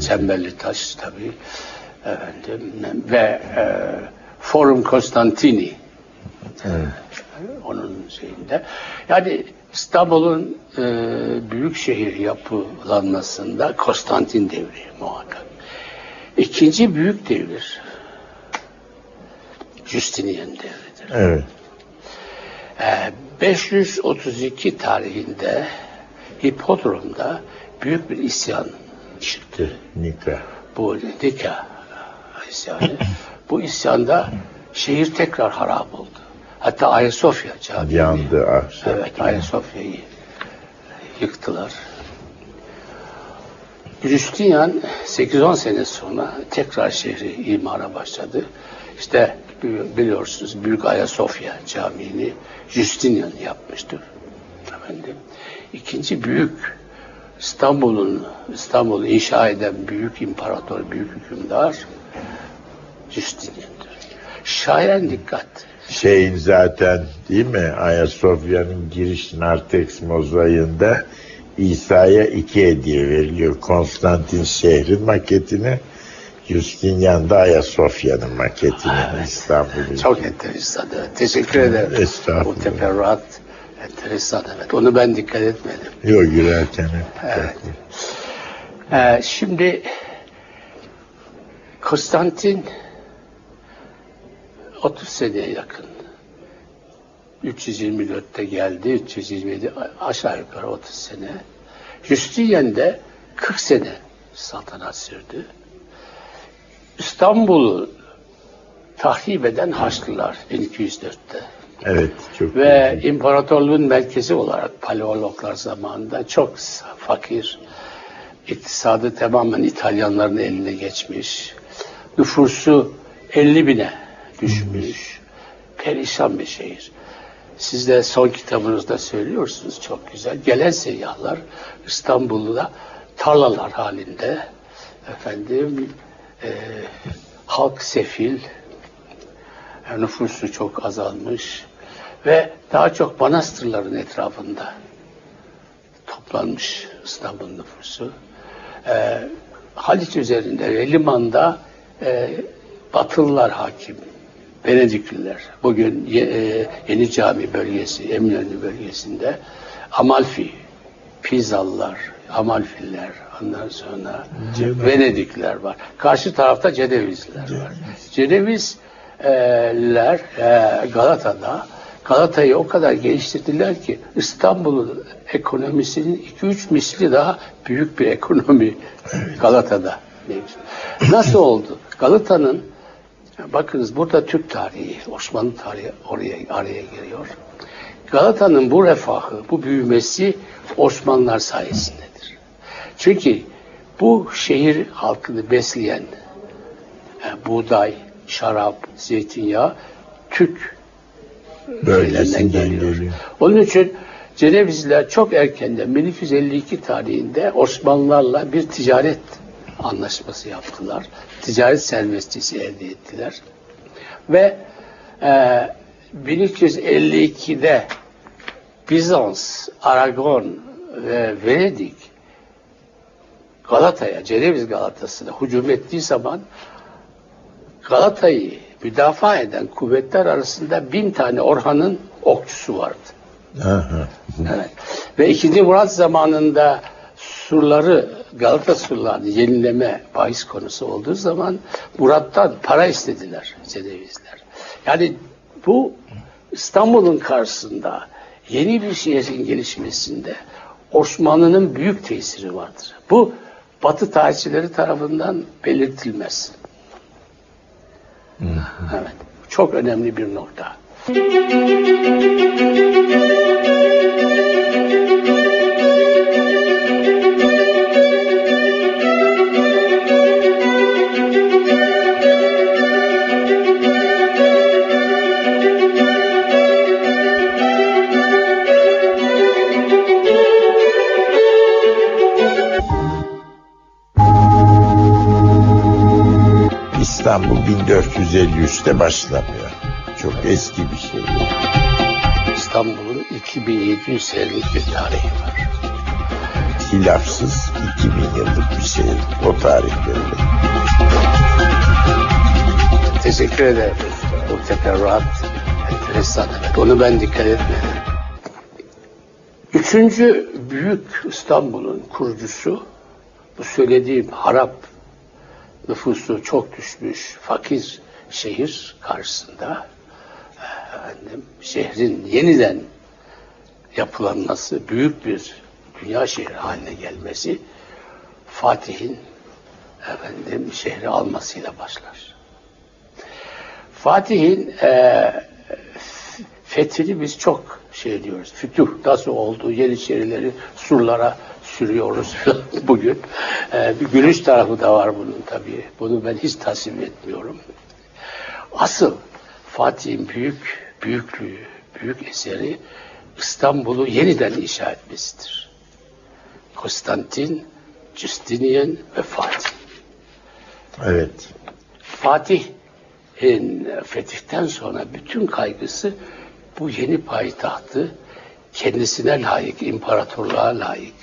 Çemberli Taş tabii efendim ve e, Forum Konstantini Evet. onun şeyinde. Yani İstanbul'un e, büyük şehir yapılanmasında Konstantin devri muhakkak. İkinci büyük devir Justinian devridir. Evet. E, 532 tarihinde Hipodrom'da büyük bir isyan çıktı. Nika. Bu Nika isyanı. Bu isyanda şehir tekrar harap oldu. Hatta Ayasofya Camii. Yandı ahşap. Evet, Ayasofya'yı yıktılar. Justinian 8-10 sene sonra tekrar şehri imara başladı. İşte bili- biliyorsunuz Büyük Ayasofya Camii'ni Justinian yapmıştır. Efendim. İkinci büyük İstanbul'un İstanbul'u inşa eden büyük imparator, büyük hükümdar Justinian'dır. Şayan dikkat. Şeyin zaten değil mi Ayasofya'nın giriş narteks mozaiğinde İsa'ya iki hediye veriliyor. Konstantin şehrin maketini, Justinian da Ayasofya'nın maketini İstanbul'un. Çok enteresan. Evet. Teşekkür ederim. Estağfurullah. Bu teferruat enteresan. Evet. Onu ben dikkat etmedim. Yok yürürken hep. Evet. Ee, şimdi Konstantin 30 seneye yakın 324'te geldi, 327 aşağı yukarı 30 sene. Justinian de 40 sene saltanat sürdü. İstanbul'u tahrip eden Haçlılar 1204'te. Evet çok Ve imparatorluğun merkezi olarak Paleologlar zamanında çok fakir, iktisadı tamamen İtalyanların eline geçmiş, nüfusu 50 bine düşmüş, perişan bir şehir. Siz de son kitabınızda söylüyorsunuz çok güzel. Gelen seyyahlar İstanbul'da tarlalar halinde efendim e, halk sefil, nüfusu çok azalmış ve daha çok manastırların etrafında toplanmış İstanbul nüfusu. E, Haliç üzerinde limanda e, Batılılar hakim. Venedikliler. Bugün e, Yeni Cami bölgesi, Eminönü bölgesinde Amalfi, Pizalılar, Amalfiller, ondan sonra Ceneviz. Venedikliler var. Karşı tarafta Cenevizliler var. Cenevizler e, Galata'da Galata'yı o kadar geliştirdiler ki İstanbul'un ekonomisinin 2-3 misli daha büyük bir ekonomi Galata'da. Nasıl oldu? Galata'nın bakınız burada Türk tarihi, Osmanlı tarihi oraya araya giriyor. Galata'nın bu refahı, bu büyümesi Osmanlılar sayesindedir. Çünkü bu şehir halkını besleyen e, buğday, şarap, zeytinyağı Türk Geliyor. geliyor. Onun için Cenevizliler çok erkenden 1252 tarihinde Osmanlılarla bir ticaret anlaşması yaptılar. Ticaret serbestisi elde ettiler. Ve e, 1252'de Bizans, Aragon ve Venedik Galata'ya, Ceneviz Galatası'na hücum ettiği zaman Galata'yı müdafaa eden kuvvetler arasında bin tane Orhan'ın okçusu vardı. Evet. Ve 2. Murat zamanında surları, Galata surlarını yenileme bahis konusu olduğu zaman Murat'tan para istediler Cenevizler. Yani bu İstanbul'un karşısında yeni bir şehrin gelişmesinde Osmanlı'nın büyük tesiri vardır. Bu Batı tarihçileri tarafından belirtilmez. Evet. Çok önemli bir nokta. 1453'te başlamıyor. Çok eski bir şey. İstanbul'un 2700 senelik bir tarihi var. hilafsız 2000 yıllık bir şey o tarihlerinde. Teşekkür ederim. Bu teferruat enteresan. Evet, onu ben dikkat etmedim. Üçüncü büyük İstanbul'un kurucusu bu söylediğim harap nüfusu çok düşmüş fakir şehir karşısında efendim, şehrin yeniden yapılanması, büyük bir dünya şehri haline gelmesi Fatih'in efendim şehri almasıyla başlar. Fatih'in e, fethini biz çok şey diyoruz. Fütuh nasıl oldu? Yeniçerileri surlara sürüyoruz bugün. E, bir gülüş tarafı da var bunun tabii. Bunu ben hiç tasvip etmiyorum. Asıl Fatih'in büyük büyüklüğü, büyük eseri İstanbul'u yeniden inşa etmesidir. Konstantin, Justinian ve Fatih. Evet. Fatih'in fetihten sonra bütün kaygısı bu yeni payitahtı kendisine layık, imparatorluğa layık,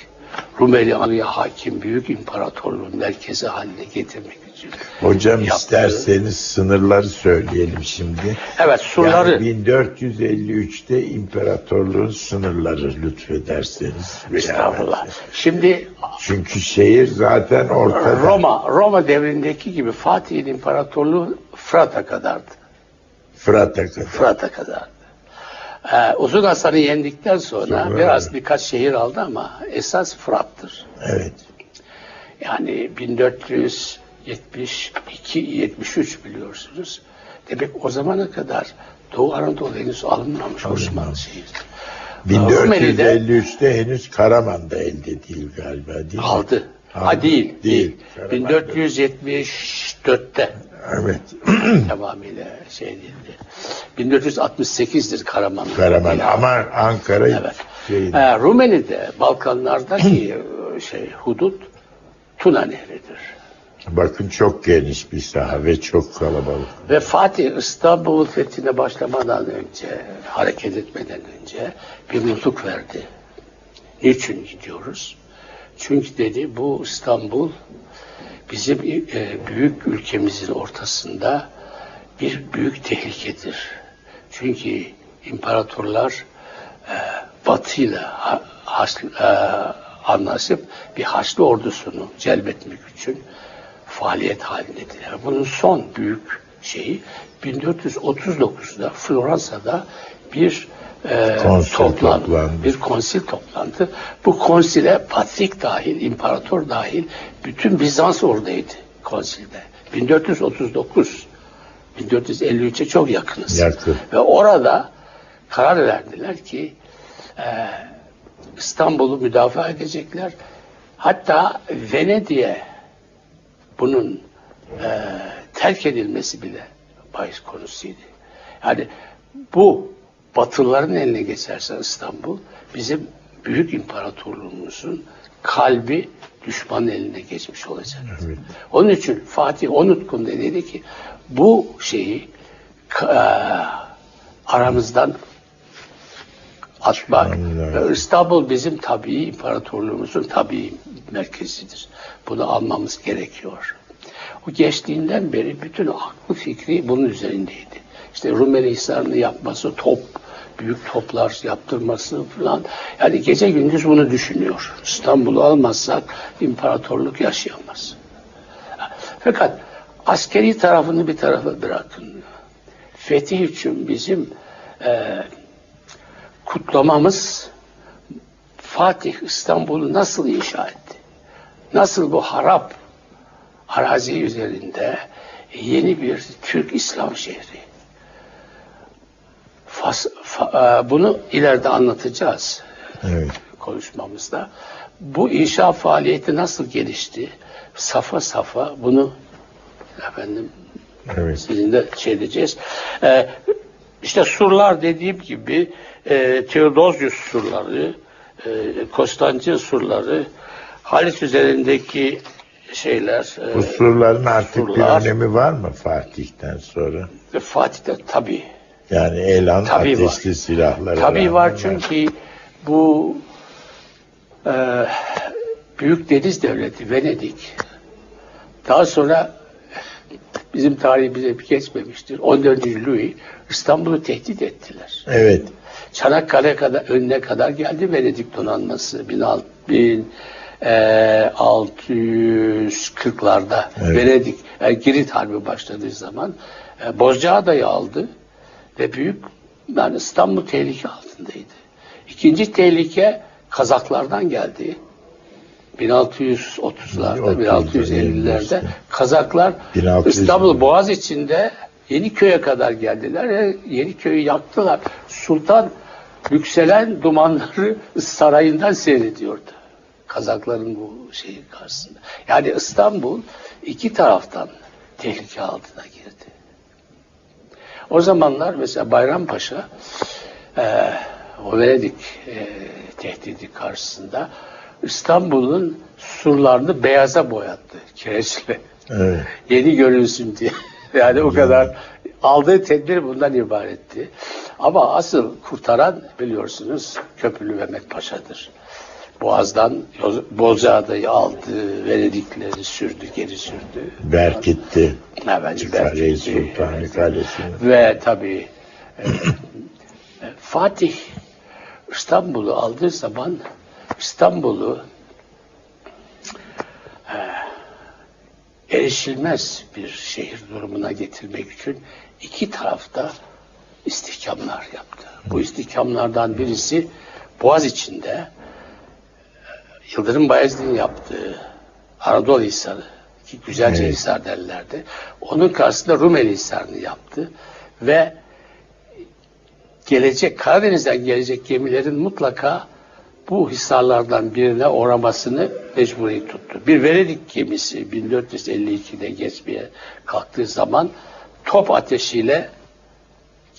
Rumeli'ye hakim büyük imparatorluğun merkezi haline getirmek için. Hocam yaptığı- isterseniz sınırları söyleyelim şimdi. Evet surları Yani 1453'te imparatorluğun sınırları lütfederseniz. estağfurullah. Şimdi Çünkü şehir zaten ortada. Roma Roma devrindeki gibi Fatih'in imparatorluğu Fırat'a kadardı. Fırat'a kadar. Fırat'a kadardı. Ee, Uzun Hasan'ı yendikten sonra Sonra- biraz birkaç şehir aldı ama esas Fırat'tır. Evet. Yani 1472-73 biliyorsunuz. Demek o zamana kadar Doğu Anadolu henüz alınmamış Osmanlı şehri. Rumeli'de 1453'te henüz Karaman da elde değil galiba değil mi? aldı. Ha değil, değil. Da- 1474'te Evet. tamamıyla şey değildi. 1468'dir Karaman. Karaman ama Ankara Evet. şey, Ee, Rumeli'de Balkanlardaki şey hudut Tuna Nehri'dir. bakın çok geniş bir saha ve çok kalabalık. Ve Fatih İstanbul fethine başlamadan önce, hareket etmeden önce bir nutuk verdi. Niçin gidiyoruz? Çünkü dedi bu İstanbul bizim e, büyük ülkemizin ortasında bir büyük tehlikedir. Çünkü imparatorlar e, batıyla ha, e, anlaşıp bir Haçlı ordusunu celbetmek için faaliyet halindedirler. Bunun son büyük şeyi 1439'da Floransa'da bir e, Konsil toplantı, toplandı. bir konsil toplantı. Bu konsile patrik dahil, imparator dahil bütün Bizans oradaydı konsilde. 1439 1453'e çok yakınız. Yakın. Ve orada karar verdiler ki e, İstanbul'u müdafaa edecekler. Hatta Venedik'e bunun e, terk edilmesi bile bahis konusuydu. Yani bu Batılıların eline geçerse İstanbul bizim büyük imparatorluğumuzun kalbi düşmanın eline geçmiş olacak. Evet. Onun için Fatih Onutkun da dedi ki bu şeyi e, aramızdan atmak Anladım. İstanbul bizim tabii imparatorluğumuzun tabii merkezidir. Bunu almamız gerekiyor. O geçtiğinden beri bütün aklı fikri bunun üzerindeydi. İşte Rumeli Hisarı'nı yapması, top, büyük toplar yaptırması falan. Yani gece gündüz bunu düşünüyor. İstanbul'u almazsak imparatorluk yaşayamaz. Fakat askeri tarafını bir tarafa bırakın. Fetih için bizim e, kutlamamız Fatih İstanbul'u nasıl inşa etti? Nasıl bu harap arazi üzerinde yeni bir Türk İslam şehri. Fas, fa- e, bunu ileride anlatacağız Evet. konuşmamızda. Bu inşa faaliyeti nasıl gelişti? Safa safa bunu efendim Evet. sizinle şey edeceğiz. Ee, işte surlar dediğim gibi e, Theodosius surları, e, Konstantin surları, Halis üzerindeki şeyler, e, Bu surların artık surlar. bir önemi var mı Fatih'ten sonra? ve Fatih'te tabii Yani elan Tabii ateşli var. silahları Tabii var çünkü bu e, Büyük Deniz Devleti Venedik. Daha sonra bizim tarihimize geçmemiştir. 14. Louis İstanbul'u tehdit ettiler. Evet. Çanakkale kadar önüne kadar geldi Venedik donanması 1640'larda Evet. Venedik e, Girit Harbi başladığı zaman e, Bozcaada'yı aldı ve büyük yani İstanbul tehlike altındaydı. İkinci tehlike Kazaklardan geldi. 1630'larda, 1650'lerde Kazaklar 1600 İstanbul Boğaz içinde Yeniköy'e kadar geldiler ve Yeniköy'ü yaktılar. Sultan yükselen dumanları sarayından seyrediyordu. Kazakların bu şeyi karşısında. Yani İstanbul iki taraftan tehlike altına girdi. O zamanlar mesela Bayrampaşa e, o Venedik e, tehdidi karşısında İstanbul'un surlarını beyaza boyattı kireçle. Evet. Yeni görünsün diye. Yani o kadar aldığı tedbir bundan ibaretti. Ama asıl kurtaran biliyorsunuz Köprülü Mehmet Paşa'dır. Boğaz'dan Bozcaada'yı aldı, Venedikleri sürdü, geri sürdü. Evet, belki- Sultanı evet. Kalesi. Ve tabii e, Fatih İstanbul'u aldığı zaman İstanbul'u e, erişilmez bir şehir durumuna getirmek için iki tarafta istihkamlar yaptı. Bu istihkamlardan birisi Boğaz içinde Yıldırım Bayezid'in yaptığı Anadolu Hisarı ki güzelce Evet. Hisar derlerdi. Onun karşısında Rumeli Hisarı'nı yaptı ve gelecek Karadeniz'den gelecek gemilerin mutlaka bu hisarlardan birine uğramasını mecburi tuttu. Bir Venedik gemisi 1452'de geçmeye kalktığı zaman top ateşiyle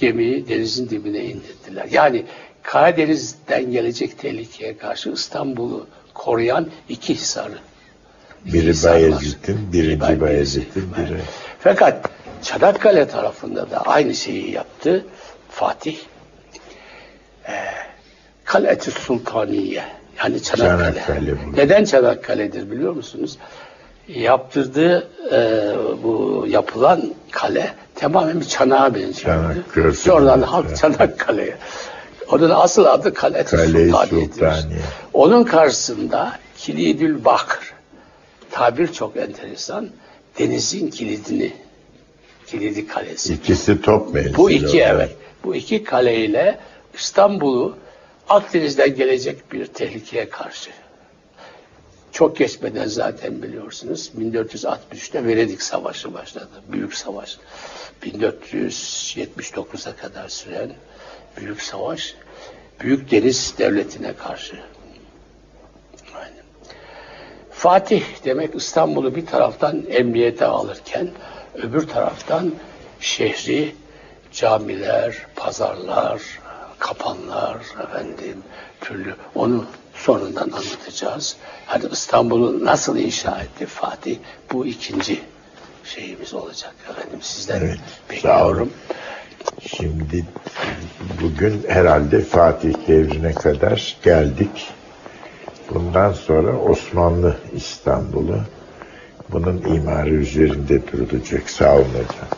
gemiyi denizin dibine indirdiler. Yani Karadeniz'den gelecek tehlikeye karşı İstanbul'u koruyan iki hisarı. iki Biri. Bayezid'in, birinci Bay- Bayezid'in, biri. Fakat Çanakkale tarafında da aynı şeyi yaptı Fatih. Ee, Kale-i Sultaniye yani Çanakkale. Çanakkale. Neden Çanakkale'dir biliyor musunuz? Yaptırdığı e, bu yapılan kale tamamen bir çanağa benziyordu. Çanak. Sonradan halk Evet. Onun asıl adı Kale-i Kale-i Sultaniye'dir. Sultaniye. Onun karşısında Kilidül Bakr tabir çok enteresan. Denizin kilidini kilidi kalesi. İkisi top menzili. Bu iki olarak. evet. Bu iki kaleyle İstanbul'u Akdeniz'den gelecek bir tehlikeye karşı. Çok geçmeden zaten biliyorsunuz 1463'te Venedik Savaşı başladı. Büyük savaş. 1479'a kadar süren büyük savaş. Büyük Deniz Devleti'ne karşı. Aynen. Fatih demek İstanbul'u bir taraftan emniyete alırken öbür taraftan şehri camiler, pazarlar, kapanlar efendim türlü onu sonundan anlatacağız. Hadi İstanbul'u nasıl inşa etti Fatih? Bu ikinci şeyimiz olacak efendim sizden Evet, bekliyorum. Şimdi bugün herhalde Fatih devrine kadar geldik. Bundan sonra Osmanlı İstanbul'u bunun imarı üzerinde durulacak. Sağ olun hocam.